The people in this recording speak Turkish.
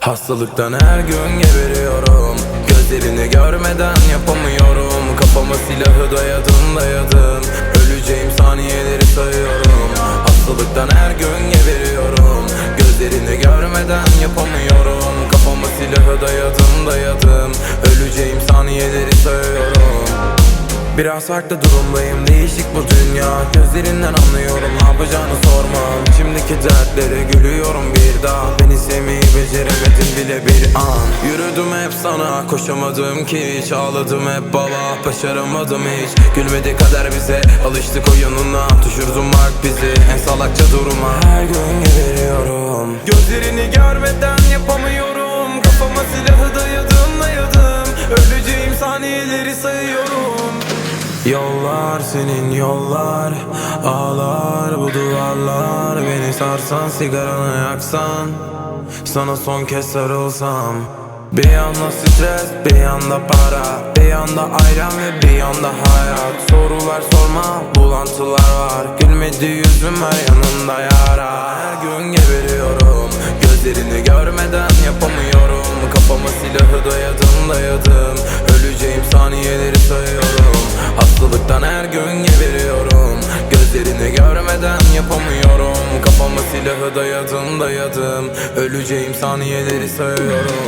Hastalıktan her gün geberiyorum. Gözlerini görmeden yapamıyorum. Kafama silahı dayadım dayadım. Öleceğim saniyeleri sayıyorum. Hastalıktan her gün geberiyorum. Gözlerini görmeden yapamıyorum. Kafama silahı dayadım dayadım. Öleceğim saniyeleri sayıyorum. Biraz farklı durumdayım değişik bu Gözlerinden anlıyorum ne yapacağını sormam. İçimdeki dertlere gülüyorum bir daha. Beni sevmeyi beceremedim bile bir an. Yürüdüm hep sana koşamadım ki hiç. Ağladım hep baba başaramadım hiç. Gülmedi kader bize alıştık oyununa. Düşürdün bak bizi en salakça duruma. Her gün geberiyorum. Gözlerini görmeden yapamıyorum. Kafama silahı dayadım dayadım Öleceğim saniyeleri sayıyorum Yollar senin yollar Ağlar bu duvarlar. Beni sarsan sigaranı yaksan Sana son kez sarılsam. Bir yanda stres bir yanda para Bir yanda ailem ve bir yanda hayat. Sorular sorma bulantılar var. Gülmedi yüzüm her yanında yara. Her gün geberiyorum Gözlerini görmeden yapamıyorum. Kafama silahı dayadım dayadım saniyeleri sayıyorum. Hastalıktan her gün geberiyorum. Gözlerini görmeden yapamıyorum. Kafama silahı dayadım dayadım. Öleceğim saniyeleri sayıyorum